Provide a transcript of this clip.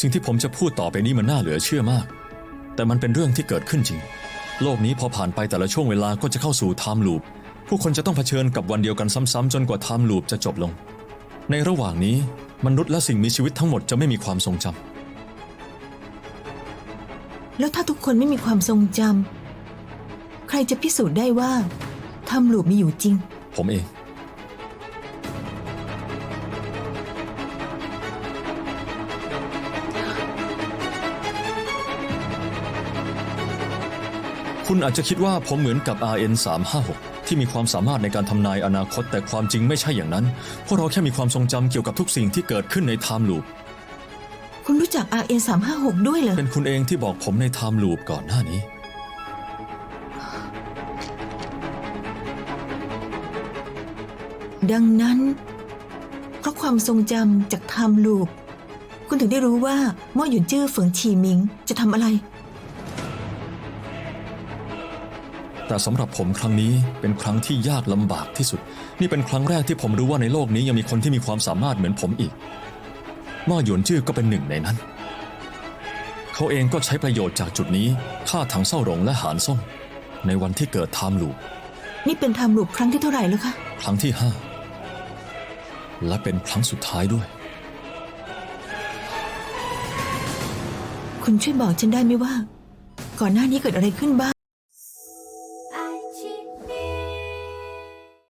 สิ่งที่ผมจะพูดต่อไปนี้มันน่าเหลือเชื่อมาก แต่มันเป็นเรื่องที่เกิดขึ้นจริง โลกนี้พอผ่านไปแต่ละช่วงเวลาก็จะเข้าสู่ไทม์ลูปผู้คนจะต้องเผชิญกับวันเดียวกันซ้ำๆจนกว่าไทม์ลูปจะจบลง ในระหว่างนี้มนุษย์และสิ่งมีชีวิตทั้งหมดจะไม่มีความทรงจำแล้วถ้าทุกคนไม่มีความทรงจำใครจะพิสูจน์ได้ว่าทำลูปมีอยู่จริง ผมเอง คุณอาจจะคิดว่าผมเหมือนกับ RN 356ที่มีความสามารถในการทำนายอนาคตแต่ความจริงไม่ใช่อย่างนั้น พวกเราแค่มีความทรงจำเกี่ยวกับทุกสิ่งที่เกิดขึ้นในไทม์ลูปคุณรู้จัก RN 356ด้วยเหรอ เป็นคุณเองที่บอกผมในไทม์ลูปก่อนหน้านี้ ดังนั้น เพราะความทรงจำจากไทม์ลูปคุณถึงได้รู้ว่าหม่อหยุนจื้อเฟิงฉีหมิงจะทำอะไร แต่สำหรับผมครั้งนี้เป็นครั้งที่ยากลำบากที่สุด นี่เป็นครั้งแรกที่ผมรู้ว่าในโลกนี้ยังมีคนที่มีความสามารถเหมือนผมอีกม่อหยวนจื้อก็เป็นหนึ่งในนั้น เขาเองก็ใช้ประโยชน์จากจุดนี้ฆ่าถังเศร้าหลงและหานซ่งในวันที่เกิดไทม์ลูปนี่เป็นไทม์ลูปครั้งที่เท่าไหร่แล้วคะ ครั้งที่ห้าและเป็นครั้งสุดท้ายด้วย คุณช่วยบอกฉันได้ไหมว่า ก่อนหน้านี้เกิดอะไรขึ้นบ้าง